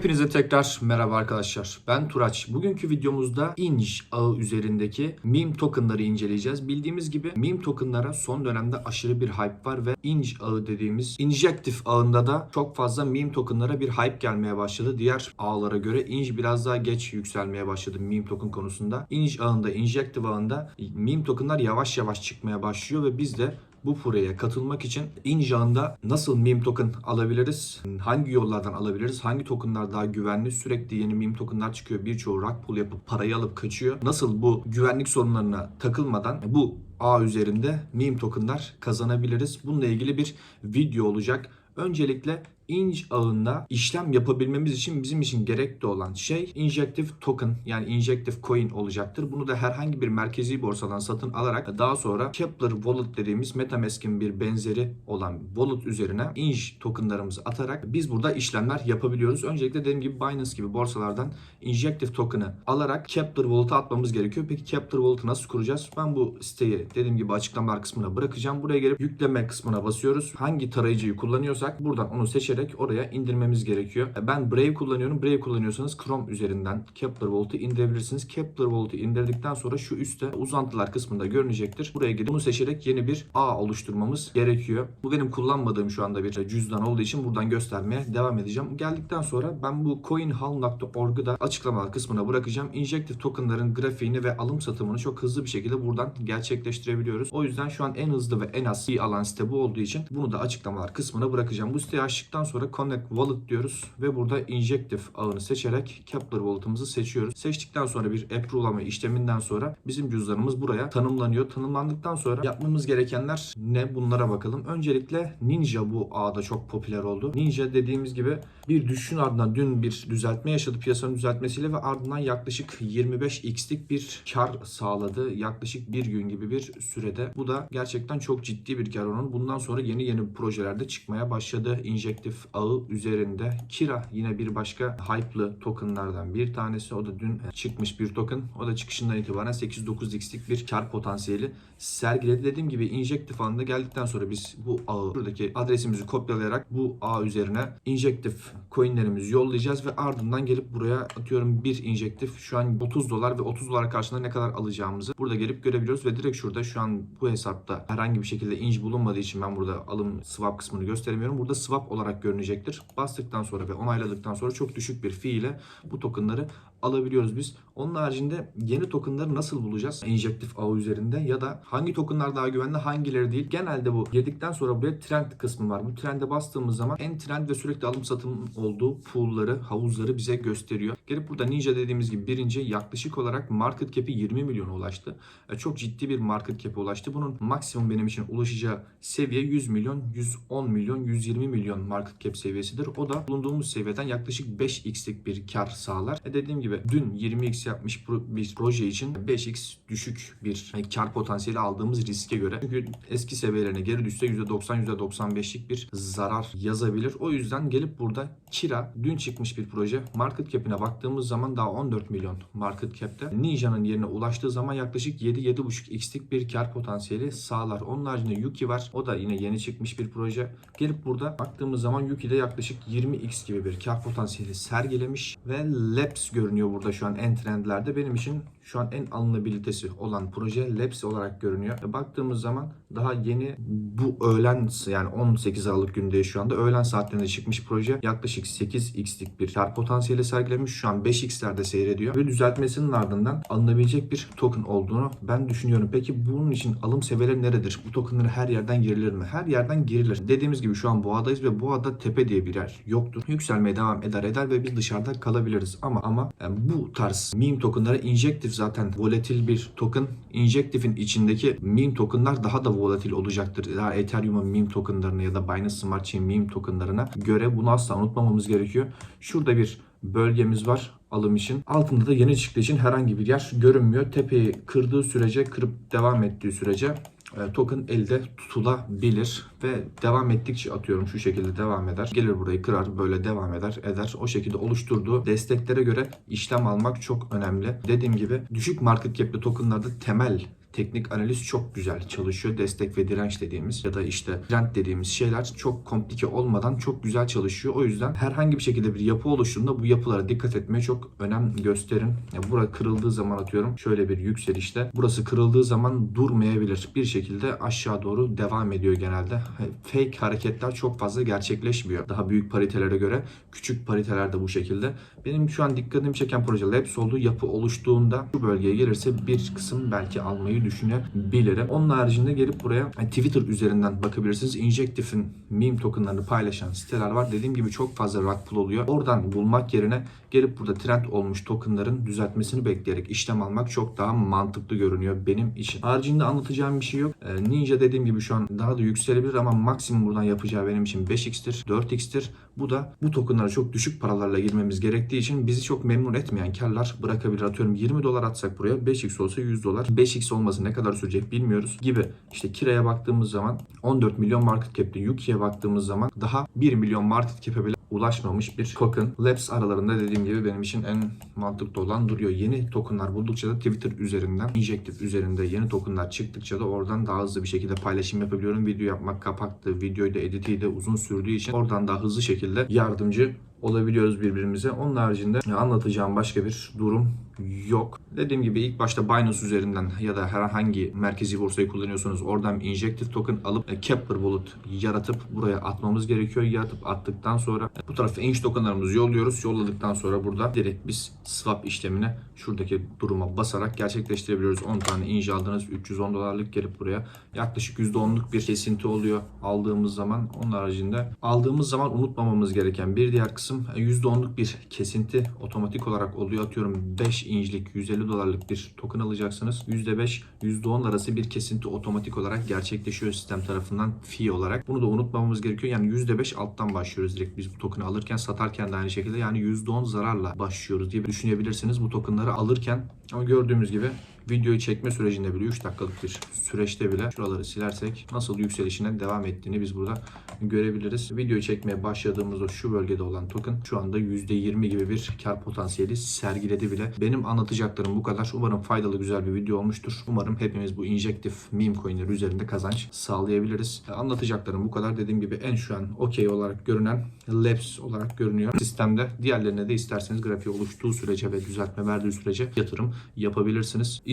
Hepinize tekrar merhaba arkadaşlar. Ben Turaç. Bugünkü videomuzda Inj ağı üzerindeki meme tokenları inceleyeceğiz. Bildiğimiz gibi meme tokenlara son dönemde aşırı bir hype var ve Inj ağı dediğimiz Injective ağında da çok fazla meme tokenlara bir hype gelmeye başladı. Diğer ağlara göre Inj biraz daha geç yükselmeye başladı meme token konusunda. Inj ağında, Injective ağında meme tokenlar yavaş yavaş çıkmaya başlıyor ve biz de bu furyaya katılmak için Injağında nasıl meme token alabiliriz? Hangi yollardan alabiliriz? Hangi tokenlar daha güvenli? Sürekli yeni meme tokenlar çıkıyor. Birçoğu rug pull yapıp parayı alıp kaçıyor. Nasıl bu güvenlik sorunlarına takılmadan bu ağ üzerinde meme tokenlar kazanabiliriz? Bununla ilgili bir video olacak. Öncelikle Inj ağında işlem yapabilmemiz için bizim için gerekli olan şey injective token yani injective coin olacaktır. Bunu da herhangi bir merkezi borsadan satın alarak daha sonra Kepler Wallet dediğimiz MetaMask'in bir benzeri olan wallet üzerine Inj tokenlarımızı atarak biz burada işlemler yapabiliyoruz. Öncelikle dediğim gibi Binance gibi borsalardan injective token'ı alarak Kepler Wallet'a atmamız gerekiyor. Peki Kepler Wallet'ı nasıl kuracağız? Ben bu siteyi dediğim gibi açıklamalar kısmına bırakacağım. Buraya gelip yükleme kısmına basıyoruz. Hangi tarayıcıyı kullanıyorsak buradan onu seçerek oraya indirmemiz gerekiyor. Ben Brave kullanıyorum. Brave kullanıyorsanız Chrome üzerinden Kepler Wallet'ı indirebilirsiniz. Kepler Wallet'ı indirdikten sonra şu üstte uzantılar kısmında görünecektir. Buraya gidip bunu seçerek yeni bir ağ oluşturmamız gerekiyor. Bu benim kullanmadığım şu anda bir cüzdan olduğu için buradan göstermeye devam edeceğim. Geldikten sonra ben bu coinhall.org'u da açıklamalar kısmına bırakacağım. Injective tokenların grafiğini ve alım satımını çok hızlı bir şekilde buradan gerçekleştirebiliyoruz. O yüzden şu an en hızlı ve en az iyi alan site bu olduğu için bunu da açıklamalar kısmına bırakacağım. Bu siteyi açtıktan sonra Connect Wallet diyoruz ve burada Injective ağını seçerek Kepler Wallet'ımızı seçiyoruz. Seçtikten sonra bir approve'lama işleminden sonra bizim cüzdanımız buraya tanımlanıyor. Tanımlandıktan sonra yapmamız gerekenler ne? Bunlara bakalım. Öncelikle Ninja bu ağda çok popüler oldu. Ninja dediğimiz gibi bir düşün ardından dün bir düzeltme yaşadı piyasanın düzeltmesiyle ve ardından yaklaşık 25x'lik bir kar sağladı. Yaklaşık bir gün gibi bir sürede. Bu da gerçekten çok ciddi bir kar onun. Bundan sonra yeni yeni projelerde çıkmaya başladı. Injective ağı üzerinde. Kira yine bir başka hype'lı tokenlardan bir tanesi. O da dün çıkmış bir token. O da çıkışından itibaren 8-9x'lik bir kar potansiyeli sergiledi. Dediğim gibi Injective ağında geldikten sonra biz bu ağı buradaki adresimizi kopyalayarak bu ağ üzerine Injective coinlerimizi yollayacağız ve ardından gelip buraya atıyorum bir Injective şu an 30 dolar ve 30 dolar karşılığında ne kadar alacağımızı burada gelip görebiliyoruz ve direkt şurada şu an bu hesapta herhangi bir şekilde inj bulunmadığı için ben burada alım swap kısmını gösteremiyorum. Burada swap olarak görünecektir. Bastıktan sonra ve onayladıktan sonra çok düşük bir fee ile bu tokenları alabiliyoruz biz. Onun haricinde yeni tokenları nasıl bulacağız? Injective ağı üzerinde ya da hangi tokenlar daha güvenli hangileri değil. Genelde bu girdikten sonra buraya trend kısmı var. Bu trende bastığımız zaman en trend ve sürekli alım satım olduğu pool'ları, havuzları bize gösteriyor. Gelip burada Ninja dediğimiz gibi birinci yaklaşık olarak market cap'i 20 milyona ulaştı. E, Çok ciddi bir market cap'e ulaştı. Bunun maksimum benim için ulaşacağı seviye 100 milyon, 110 milyon, 120 milyon market cap seviyesidir. O da bulunduğumuz seviyeden yaklaşık 5x'lik bir kar sağlar. E dediğim gibi dün 20x yapmış bir proje için 5x düşük bir e, kar potansiyeli aldığımız riske göre. Çünkü eski seviyelerine geri düşse %90, %95'lik bir zarar yazabilir. O yüzden gelip burada kira dün çıkmış bir proje. Market cap'ine baktığımız zaman daha 14 milyon market cap'te. Ninja'nın yerine ulaştığı zaman yaklaşık 7-7.5 x'lik bir kar potansiyeli sağlar. Onun haricinde Yuki var. O da yine yeni çıkmış bir proje. Gelip burada baktığımız zaman Yuki'de yaklaşık 20x gibi bir kar potansiyeli sergilemiş ve Labs görünüyor burada şu an en trendlerde. Benim için şu an en alınabilitesi olan proje Labs olarak görünüyor. Ve baktığımız zaman daha yeni bu öğlen yani 18 Aralık günde şu anda öğlen saatlerinde çıkmış proje. Yaklaşık 8x'lik bir kar potansiyeli sergilemiş. Şu an 5x'lerde seyrediyor. Ve düzeltmesinin ardından alınabilecek bir token olduğunu ben düşünüyorum. Peki bunun için alım seviyeleri neredir? Bu tokenları her yerden girilir mi? Her yerden girilir. Dediğimiz gibi şu an boğadayız ve boğada tepe diye bir yer yoktur. Yükselmeye devam eder eder ve biz dışarıda kalabiliriz. Ama ama yani bu tarz meme tokenları injective zaten volatil bir token. Injective'in içindeki meme tokenlar daha da volatil olacaktır. Daha Ethereum'un meme tokenlarına ya da Binance Smart Chain meme tokenlarına göre bunu asla unutmamamız gerekiyor. Şurada bir bölgemiz var alım için. Altında da yeni çıktığı için herhangi bir yer görünmüyor. Tepeyi kırdığı sürece, kırıp devam ettiği sürece token elde tutulabilir ve devam ettikçe atıyorum şu şekilde devam eder. Gelir burayı kırar böyle devam eder eder. O şekilde oluşturduğu desteklere göre işlem almak çok önemli. Dediğim gibi düşük market cap'li tokenlarda temel teknik analiz çok güzel çalışıyor. Destek ve direnç dediğimiz ya da işte trend dediğimiz şeyler çok komplike olmadan çok güzel çalışıyor. O yüzden herhangi bir şekilde bir yapı oluştuğunda bu yapılara dikkat etmeye çok önem gösterin. Ya bura kırıldığı zaman atıyorum şöyle bir yükselişte. Burası kırıldığı zaman durmayabilir. Bir şekilde aşağı doğru devam ediyor genelde. Fake hareketler çok fazla gerçekleşmiyor. Daha büyük paritelere göre küçük pariteler de bu şekilde. Benim şu an dikkatimi çeken proje Labs oldu. Yapı oluştuğunda bu bölgeye gelirse bir kısım belki almayı düşünebilirim. Onun haricinde gelip buraya Twitter üzerinden bakabilirsiniz. Injective'in meme tokenlarını paylaşan siteler var. Dediğim gibi çok fazla rug pull oluyor. Oradan bulmak yerine gelip burada trend olmuş tokenların düzeltmesini bekleyerek işlem almak çok daha mantıklı görünüyor benim için. Haricinde anlatacağım bir şey yok. Ee, Ninja dediğim gibi şu an daha da yükselebilir ama maksimum buradan yapacağı benim için 5x'tir, 4x'tir. Bu da bu tokenlara çok düşük paralarla girmemiz gerektiği için bizi çok memnun etmeyen karlar bırakabilir. Atıyorum 20 dolar atsak buraya 5x olsa 100 dolar. 5x olması ne kadar sürecek bilmiyoruz gibi. İşte Kira'ya baktığımız zaman 14 milyon market cap'te Yuki'ye baktığımız zaman daha 1 milyon market cap'e bile ulaşmamış bir token. Labs aralarında dediğim gibi benim için en mantıklı olan duruyor. Yeni tokenlar buldukça da Twitter üzerinden, Injective üzerinde yeni tokenlar çıktıkça da oradan daha hızlı bir şekilde paylaşım yapabiliyorum. Video yapmak kapaktı, videoyu da editi de uzun sürdüğü için oradan daha hızlı şekilde yardımcı olabiliyoruz birbirimize. Onun haricinde anlatacağım başka bir durum yok. Dediğim gibi ilk başta Binance üzerinden ya da herhangi merkezi borsayı kullanıyorsanız oradan injective token alıp e, Kepler Wallet yaratıp buraya atmamız gerekiyor. Yaratıp attıktan sonra bu tarafa inch tokenlarımızı yolluyoruz. Yolladıktan sonra burada direkt biz swap işlemini şuradaki duruma basarak gerçekleştirebiliyoruz. 10 tane inch aldınız 310 dolarlık gelip buraya yaklaşık %10'luk bir kesinti oluyor aldığımız zaman. Onun haricinde aldığımız zaman unutmamamız gereken bir diğer kısım %10'luk bir kesinti otomatik olarak oluyor. Atıyorum 5 inçlik 150 dolarlık bir token alacaksınız. %5 %10 arası bir kesinti otomatik olarak gerçekleşiyor sistem tarafından fee olarak. Bunu da unutmamamız gerekiyor. Yani %5 alttan başlıyoruz direkt biz bu token'ı alırken satarken de aynı şekilde yani %10 zararla başlıyoruz diye düşünebilirsiniz bu token'ları alırken. Ama gördüğümüz gibi videoyu çekme sürecinde bile 3 dakikalık bir süreçte bile şuraları silersek nasıl yükselişine devam ettiğini biz burada görebiliriz. Videoyu çekmeye başladığımızda şu bölgede olan token şu anda %20 gibi bir kar potansiyeli sergiledi bile. Benim anlatacaklarım bu kadar. Umarım faydalı güzel bir video olmuştur. Umarım hepimiz bu injective meme coinleri üzerinde kazanç sağlayabiliriz. Anlatacaklarım bu kadar. Dediğim gibi en şu an okey olarak görünen Labs olarak görünüyor sistemde. Diğerlerine de isterseniz grafiği oluştuğu sürece ve düzeltme verdiği sürece yatırım yapabilirsiniz.